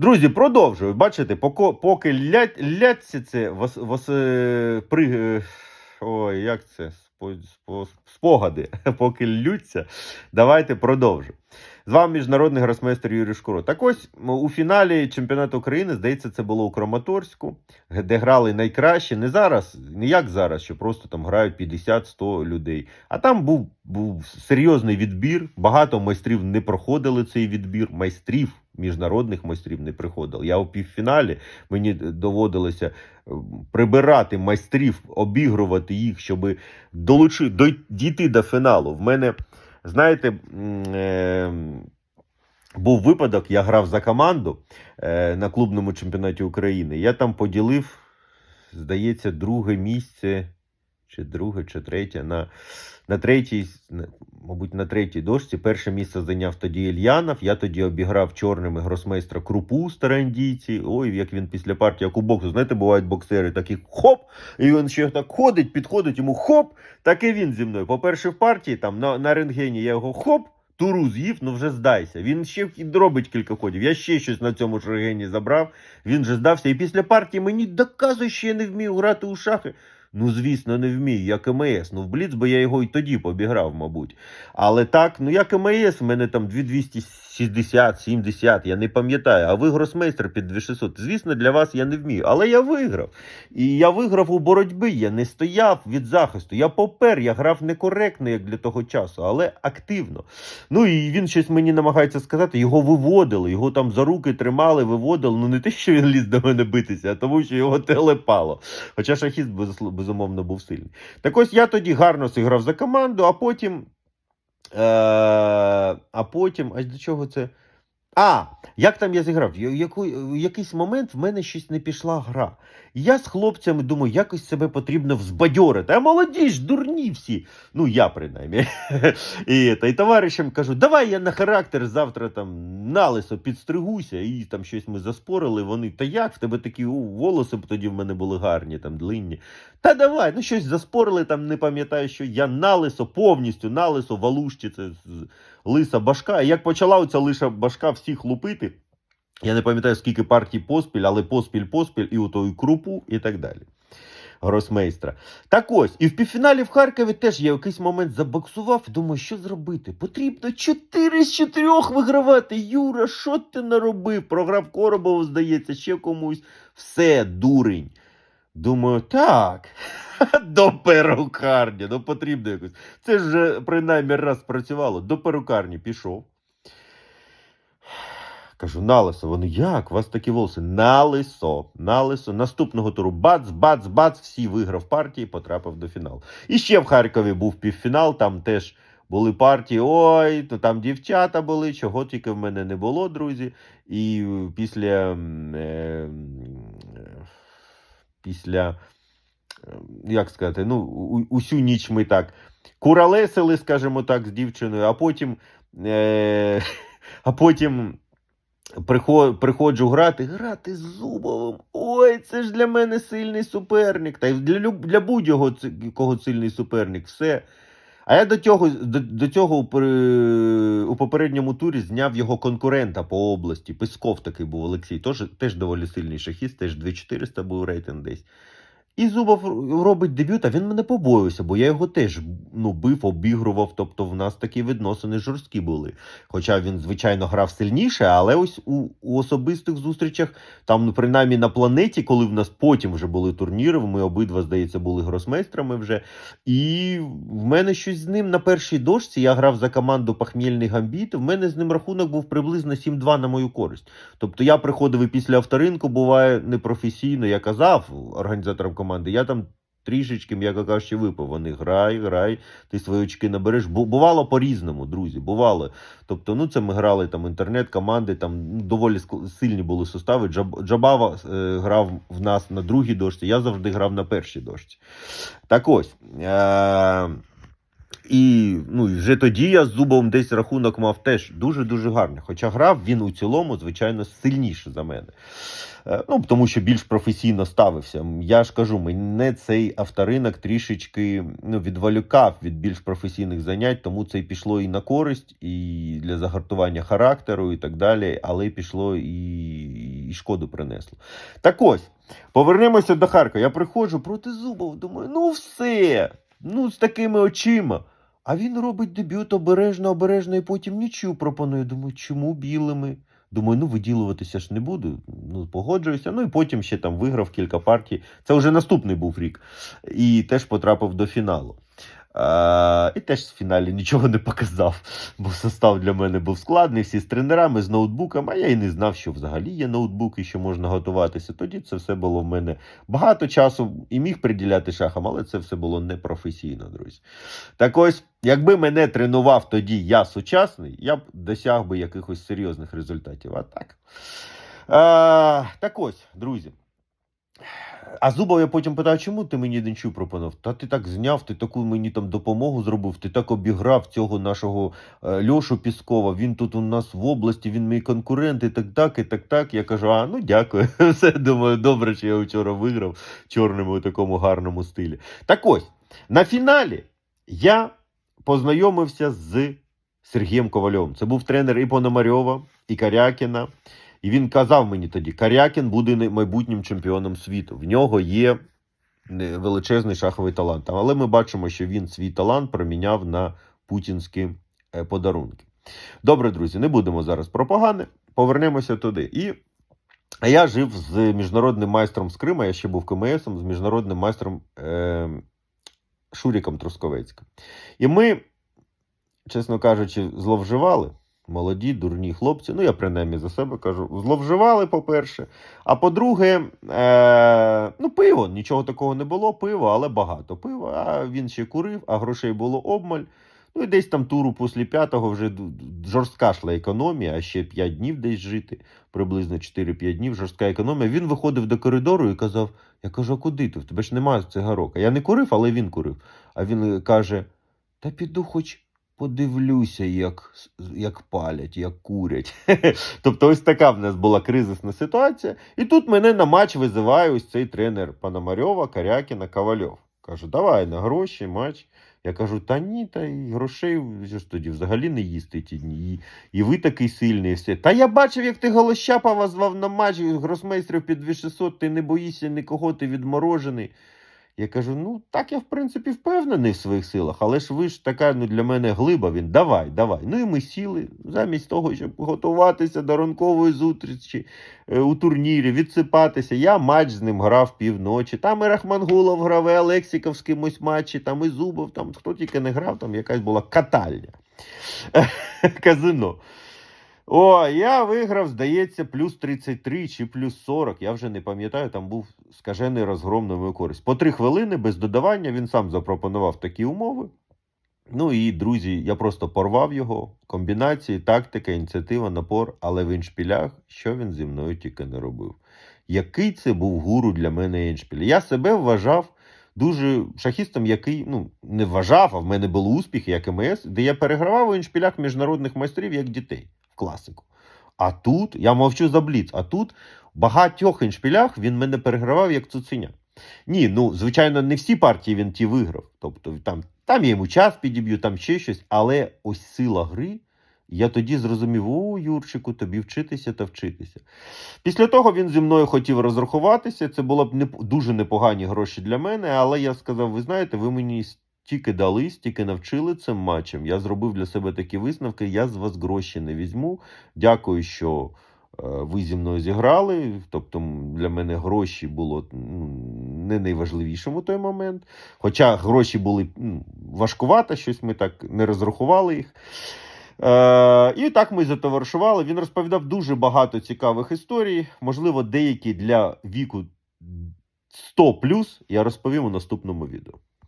Друзі, продовжую. Бачите, поки, поки лять, ляться це вос, вос, е, при, е, ой, як це? Спо, спо, спогади, поки ллються. Давайте продовжимо. З вами міжнародний гросмейстер Юрій Шкуро. Так ось у фіналі чемпіонату України, здається, це було у Краматорську, де грали найкраще. Не зараз, не як зараз, що просто там грають 50-100 людей. А там був, був серйозний відбір. Багато майстрів не проходили цей відбір. Майстрів, міжнародних майстрів не приходили. Я у півфіналі мені доводилося прибирати майстрів, обігрувати їх, щоб долучи, дійти до фіналу. В мене, знаєте, е, був випадок, я грав за команду е, на клубному чемпіонаті України. Я там поділив, здається, друге місце, чи друге, чи третє. На, на третій, мабуть, на третій дошці. Перше місце зайняв тоді Ільянов. Я тоді обіграв чорними гросмейстра Крупу старандійці. Ой, як він після партії, як у боксу. Знаєте, бувають боксери такі хоп, і він ще так ходить, підходить йому хоп. Так і він зі мною. По-перше, в партії там на, на рентгені я його хоп. Туру з'їв, ну вже здайся. Він ще робить кілька ходів. Я ще щось на цьому ж рентгені забрав. Він же здався. І після партії мені доказує, що я не вмію грати у шахи. Ну, звісно, не вмію, як МС. Ну, в Бліц би я його і тоді побіграв, мабуть. Але так, ну як МС, в мене там 2260, 70, я не пам'ятаю. А ви гросмейстер під 2600. Звісно, для вас я не вмію. Але я виграв. І я виграв у боротьбі. Я не стояв від захисту. Я попер, я грав некоректно, як для того часу, але активно. Ну і він щось мені намагається сказати. Його виводили, його там за руки тримали, виводили. Ну не те, що він ліз до мене битися, а тому, що його телепало. Хоча шахіст безумовно був сильний. Так ось я тоді гарно зіграв за команду, а потім. Е, а потім, а до чого це? А, як там я зіграв? Яку, в якийсь момент в мене щось не пішла гра. Я з хлопцями думаю, якось себе потрібно взбадьорити. А молоді ж, дурні всі. Ну, я принаймні. І, та, і товаришам кажу, давай я на характер завтра там налисо підстригуся, і там щось ми заспорили. Вони, та як в тебе такі волоси б тоді в мене були гарні, там длинні. Та давай, ну щось заспорили, там не пам'ятаю, що я налисо, повністю налисо, валущі, це лиса башка. І як почала оця лиса башка всіх лупити, я не пам'ятаю, скільки партій поспіль, але поспіль, поспіль, і ото і крупу, і так далі. Гросмейстра. Так ось, і в півфіналі в Харкові теж я в якийсь момент забоксував думаю, що зробити? Потрібно 4 з 4 вигравати. Юра, що ти наробив? Програв Коробову, здається, ще комусь. Все, дурень. Думаю, так. До перукарні. Ну потрібно якось. Це ж принаймні раз спрацювало. До перукарні пішов. Кажу, на лисо. Вони як? У вас такі волоси? На лисо. На лисо. Наступного туру бац, бац, бац. Всі виграв партії, потрапив до фіналу. І ще в Харкові був півфінал, там теж були партії. Ой, то там дівчата були, чого тільки в мене не було, друзі. І після. Е, після. е, Як сказати, ну, усю ніч ми так куралесили, скажімо так, з дівчиною, а потім. Е, а потім приходжу грати, грати з Зубовим. Ой, це ж для мене сильний суперник. Та й для, для будь-якого кого сильний суперник, все. А я до цього, до, до цього у, попередньому турі зняв його конкурента по області. Песков такий був Олексій, теж, теж доволі сильний шахіст, теж 2400 був рейтинг десь. І Зубов робить дебют, а він мене побоювався, бо я його теж ну, бив, обігрував. Тобто в нас такі відносини жорсткі були. Хоча він, звичайно, грав сильніше, але ось у, у особистих зустрічах, там, ну, принаймні на планеті, коли в нас потім вже були турніри, ми обидва, здається, були гросмейстрами вже. І в мене щось з ним на першій дошці. Я грав за команду Пахмільний Гамбіт. В мене з ним рахунок був приблизно 7-2 на мою користь. Тобто я приходив і після авторинку, буває непрофесійно. Я казав організаторам команди, я там. Трішечки, м'яко кажучи, випив. Вони грай, грай, ти свої очки набереш. Бувало по-різному, друзі. Бувало. Тобто, ну це ми грали там інтернет-команди, там ну, доволі сильні були состави. Джаб, Джабава е, грав в нас на другій дошці, я завжди грав на першій дошці. Так ось. Е- і ну, і вже тоді я з Зубовим десь рахунок мав теж дуже-дуже гарний. Хоча грав він у цілому, звичайно, сильніше за мене. Е, Ну, тому що більш професійно ставився. Я ж кажу, мене цей авторинок трішечки ну, відволікав від більш професійних занять, тому це й пішло і на користь, і для загартування характеру, і так далі. Але пішло і, і шкоду принесло. Так ось, повернемося до Харкова. Я приходжу проти Зубова, думаю, ну все, ну з такими очима. А він робить дебют обережно, обережно, і потім нічю пропонує. Думаю, чому білими? Думаю, ну виділуватися ж не буду. Ну, погоджуюся. Ну і потім ще там виграв кілька партій. Це вже наступний був рік. І теж потрапив до фіналу. А, і теж в фіналі нічого не показав, бо состав для мене був складний, всі з тренерами, з ноутбуком, а я і не знав, що взагалі є ноутбук і що можна готуватися. Тоді це все було в мене багато часу і міг приділяти шахам, але це все було непрофесійно, друзі. Так ось, якби мене тренував тоді я сучасний, я б досяг би якихось серйозних результатів. А так. А, так ось, друзі. А Зубов я потім питав, чому ти мені Денчу пропонував? Та ти так зняв, ти таку мені там допомогу зробив, ти так обіграв цього нашого е, Льошу Піскова. Він тут у нас в області, він мій конкурент, і так так, і так так. Я кажу, а ну дякую. Все думаю, добре, що я вчора виграв в чорному у такому гарному стилі. Так ось, на фіналі я познайомився з Сергієм Ковальовим. Це був тренер і Пономарьова, і Карякіна. І він казав мені тоді: Карякін буде майбутнім чемпіоном світу. В нього є величезний шаховий талант. Але ми бачимо, що він свій талант проміняв на путінські е, подарунки. Добре, друзі, не будемо зараз про погане. Повернемося туди. І я жив з міжнародним майстром з Крима, я ще був КМСом, з міжнародним майстром е, Шуріком Трусковецьким. І ми, чесно кажучи, зловживали. Молоді, дурні хлопці, ну я принаймні за себе кажу, зловживали, по-перше. А по-друге, е, ну, пиво, нічого такого не було, пиво, але багато пива. А він ще курив, а грошей було обмаль. Ну і десь там туру після п'ятого вже жорстка шла економія, а ще 5 днів десь жити, приблизно 4-5 днів, жорстка економія. Він виходив до коридору і казав: Я кажу, а куди ти? В тебе ж немає цигарок. А я не курив, але він курив. А він каже: Та піду хоч подивлюся, як, як палять, як курять. тобто, ось така в нас була кризисна ситуація. І тут мене на матч визиває ось цей тренер Пономарьова, Карякіна, Ковальов. Каже, давай на гроші, матч. Я кажу, та ні, та й грошей ж тоді взагалі не їсти ті дні. І, і ви такий сильний, і все. Та я бачив, як ти Голощапова звав на матч, гросмейстрів під 2600, ти не боїшся нікого, ти відморожений. Я кажу: ну так я в принципі впевнений в своїх силах, але ж ви ж така ну, для мене глиба. Він давай, давай. Ну і ми сіли замість того, щоб готуватися до ранкової зустрічі е, у турнірі, відсипатися. Я матч з ним грав півночі. Там і Рахмангулов грав, і Алексіков з кимось матчі, там і Зубов, там хто тільки не грав, там якась була катальня. Казино. О, я виграв, здається, плюс 33 чи плюс 40. Я вже не пам'ятаю, там був скажений розгром на мою користь. По три хвилини без додавання він сам запропонував такі умови. Ну і друзі, я просто порвав його. Комбінації, тактика, ініціатива, напор, але в іншпілях, що він зі мною тільки не робив. Який це був гуру для мене іншпіль? Я себе вважав дуже шахістом, який ну, не вважав, а в мене були успіхи, як МС, де я перегравав у іншпілях міжнародних майстрів як дітей класику. А тут я мовчу за бліц, а тут в багатьох іншпілях він мене перегравав як цуценя. Ні, ну звичайно, не всі партії він ті виграв. Тобто там, там я йому час підіб'ю, там ще щось, але ось сила гри. Я тоді зрозумів: о, Юрчику, тобі вчитися та вчитися. Після того він зі мною хотів розрахуватися. Це було б не, дуже непогані гроші для мене, але я сказав: ви знаєте, ви мені стільки дали, стільки навчили цим матчем. Я зробив для себе такі висновки, я з вас гроші не візьму. Дякую, що е, ви зі мною зіграли. Тобто для мене гроші було не найважливішим у той момент. Хоча гроші були важкувато, щось ми так не розрахували їх. Е, і так ми затоваришували. Він розповідав дуже багато цікавих історій. Можливо, деякі для віку 100 я розповім у наступному відео.